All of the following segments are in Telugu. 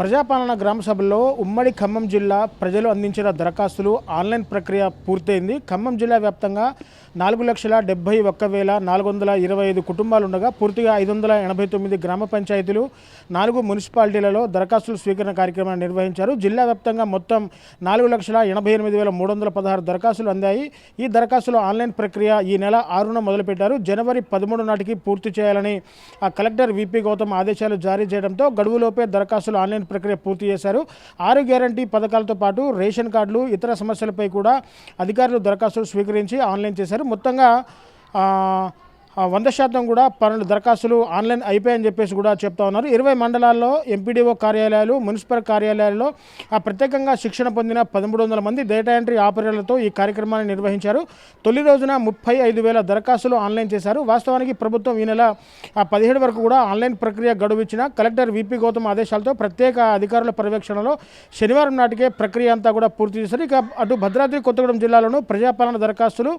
ప్రజాపాలన గ్రామ సభలో ఉమ్మడి ఖమ్మం జిల్లా ప్రజలు అందించిన దరఖాస్తులు ఆన్లైన్ ప్రక్రియ పూర్తయింది. ఖమ్మం జిల్లా వ్యాప్తంగా నాలుగు లక్షల డెబ్బై ఒక్క వేల నాలుగు వందల ఇరవై ఐదు కుటుంబాలు ఉండగా పూర్తిగా ఐదు వందల ఎనభై తొమ్మిది గ్రామ పంచాయతీలు నాలుగు మున్సిపాలిటీలలో దరఖాస్తుల స్వీకరణ కార్యక్రమాన్ని నిర్వహించారు. జిల్లా వ్యాప్తంగా మొత్తం నాలుగు లక్షల ఎనభై ఎనిమిది వేల మూడు వందల పదహారు దరఖాస్తులు అందాయి. ఈ దరఖాస్తుల ఆన్లైన్ ప్రక్రియ ఈ నెల ఆరున మొదలుపెట్టారు. జనవరి పదమూడు నాటికి పూర్తి చేయాలని ఆ కలెక్టర్ విపి గౌతమ్ ఆదేశాలు జారీ చేయడంతో గడువులోపే దరఖాస్తులు ఆన్లైన్ ప్రక్రియ పూర్తి చేశారు. ఆరు గ్యారంటీ పథకాలతో పాటు రేషన్ కార్డులు ఇతర సమస్యలపై కూడా అధికారులు దరఖాస్తులు స్వీకరించి ఆన్లైన్ చేశారు. మొత్తంగా వంద శాతం కూడా పన్నెండు దరఖాస్తులు ఆన్లైన్ అయిపోయాయని చెప్పేసి కూడా చెప్తా ఉన్నారు. ఇరవై మండలాల్లో ఎంపీడీఓ కార్యాలయాలు మున్సిపల్ కార్యాలయాల్లో ఆ ప్రత్యేకంగా శిక్షణ పొందిన పదమూడు వందల మంది డేటా ఎంట్రీ ఆపరేటర్లతో ఈ కార్యక్రమాన్ని నిర్వహించారు. తొలి రోజున ముప్పై ఐదు వేల దరఖాస్తులు ఆన్లైన్ చేశారు. వాస్తవానికి ప్రభుత్వం ఈ నెల పదిహేడు వరకు కూడా ఆన్లైన్ ప్రక్రియ గడువు ఇచ్చిన కలెక్టర్ విపి గౌతమ్ ఆదేశాలతో ప్రత్యేక అధికారుల పర్యవేక్షణలో శనివారం నాటికే ప్రక్రియ అంతా కూడా పూర్తి చేశారు. ఇక అటు భద్రాద్రి కొత్తగూడెం జిల్లాలోనూ ప్రజాపాలన దరఖాస్తులు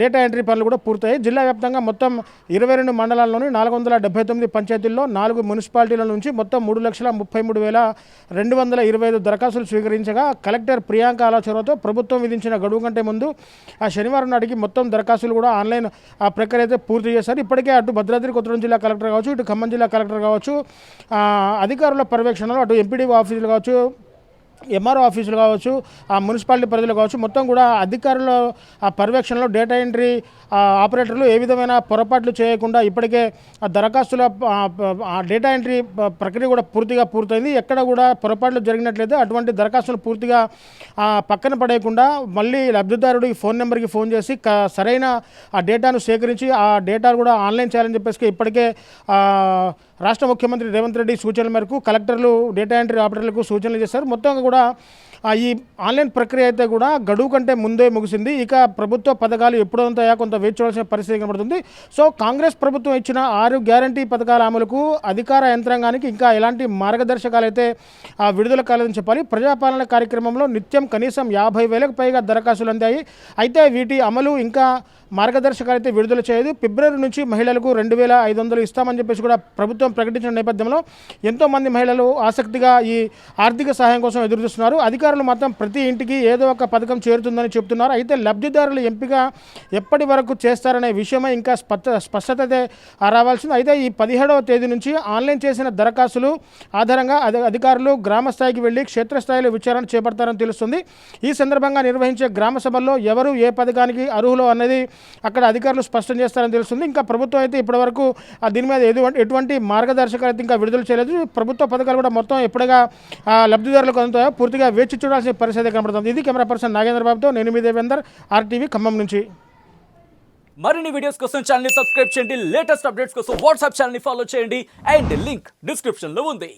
డేటా ఎంట్రీ పనులు కూడా పూర్తయ్యాయి. జిల్లా వ్యాప్తంగా మొత్తం ఇరవై రెండు మండలాల్లోని నాలుగు వందల డెబ్బై తొమ్మిది పంచాయతీల్లో నాలుగు మున్సిపాలిటీల నుంచి మొత్తం మూడు లక్షల ముప్పై మూడు వేల రెండు వందల ఇరవై ఐదు దరఖాస్తులు స్వీకరించగా కలెక్టర్ ప్రియాంక ఆలోచనతో ప్రభుత్వం విధించిన గడువు కంటే ముందు ఆ శనివారం నాటికి మొత్తం దరఖాస్తులు కూడా ఆన్లైన్ ఆ ప్రక్రియ అయితే పూర్తి చేశారు. ఇప్పటికే అటు భద్రాద్రి కొత్తగూడెం జిల్లా కలెక్టర్ కావచ్చు ఇటు ఖమ్మం జిల్లా కలెక్టర్ కావచ్చు అధికారుల పర్యవేక్షణలో అటు ఎంపీడీ ఆఫీసులు కావచ్చు ఎంఆర్ఓ ఆఫీసులు కావచ్చు ఆ మున్సిపాలిటీ పరిధిలో కావచ్చు మొత్తం కూడా అధికారుల ఆ పర్యవేక్షణలో డేటా ఎంట్రీ ఆపరేటర్లు ఏ విధమైన పొరపాట్లు చేయకుండా ఇప్పటికే ఆ దరఖాస్తుల ఆ, డేటా ఎంట్రీ ప్రక్రియ కూడా పూర్తిగా పూర్తయింది. ఎక్కడ కూడా పొరపాట్లు జరిగినట్లయితే అటువంటి దరఖాస్తులు పూర్తిగా పక్కన పడేయకుండా మళ్ళీ లబ్ధిదారుడికి ఫోన్ నెంబర్కి ఫోన్ చేసి సరైన ఆ డేటాను సేకరించి ఆ డేటా కూడా ఆన్లైన్ చేయాలని చెప్పేసి ఇప్పటికే రాష్ట్ర ముఖ్యమంత్రి రేవంత్ రెడ్డి సూచనల మేరకు కలెక్టర్లు డేటా ఎంట్రీ ఆపరేటర్లకు సూచనలు చేశారు. మొత్తంగా కూడా ఈ ఆన్లైన్ ప్రక్రియ అయితే కూడా గడువు కంటే ముందే ముగిసింది. ఇక ప్రభుత్వ పథకాలు ఎప్పుడంతాయా కొంత వేచి చూడాల్సిన పరిస్థితి కనబడుతుంది. సో కాంగ్రెస్ ప్రభుత్వం ఇచ్చిన ఆరు గ్యారంటీ పథకాల అమలుకు అధికార యంత్రాంగానికి ఇంకా ఎలాంటి మార్గదర్శకాలు అయితే విడుదల కాలేదని చెప్పాలి. ప్రజాపాలన కార్యక్రమంలో నిత్యం కనీసం యాభై వేలకు పైగా దరఖాస్తులు అందాయి. అయితే వీటి అమలు ఇంకా మార్గదర్శకాలు అయితే విడుదల చేయదు. ఫిబ్రవరి నుంచి మహిళలకు రెండు వేల ఐదు వందలు ఇస్తామని చెప్పేసి కూడా ప్రభుత్వం ప్రకటించిన నేపథ్యంలో ఎంతోమంది మహిళలు ఆసక్తిగా ఈ ఆర్థిక సహాయం కోసం ఎదురు చూస్తున్నారు అధికారులు మాత్రం ప్రతి ఇంటికి ఏదో ఒక పథకం చేరుతుందని చెప్తున్నారు. అయితే లబ్ధిదారుల ఎంపిక ఎప్పటి వరకు చేస్తారనే విషయమై ఇంకా స్పష్ట స్పష్టత రావాల్సింది. అయితే ఈ పదిహేడవ తేదీ నుంచి ఆన్లైన్ చేసిన దరఖాస్తులు ఆధారంగా అధికారులు గ్రామ స్థాయికి వెళ్ళి క్షేత్రస్థాయిలో విచారణ చేపడతారని తెలుస్తుంది. ఈ సందర్భంగా నిర్వహించే గ్రామ సభల్లో ఎవరు ఏ పథకానికి అర్హులు అన్నది అక్కడ అధికారులు స్పష్టం చేస్తారని తెలుస్తుంది. ఇంకా ప్రభుత్వం అయితే ఇప్పటివరకు దీని మీద ఎటువంటి ఎటువంటి మార్గదర్శకాలు అయితే ఇంకా విడుదల చేయలేదు. ప్రభుత్వ పథకాలు కూడా మొత్తం ఎప్పుడుగా లబ్ధిదారులకు అందుతాయో. పూర్తిగా వేచి చూడాల్సిన పరిస్థితి కనబడుతుంది. ఇది కెమెరా పర్సన్ నాగేంద్ర బాబుతో నేను మీ దేవేందర్ ఆర్టీవీ ఖమ్మం నుంచి. మరిన్ని వీడియోస్ కోసం ఛానల్ సబ్స్క్రైబ్ చేయండి. లేటెస్ట్ అప్డేట్స్ కోసం వాట్సాప్ ఛానల్ ఫాలో చేయండి. అండ్ లింక్ డిస్క్రిప్షన్లో ఉంది.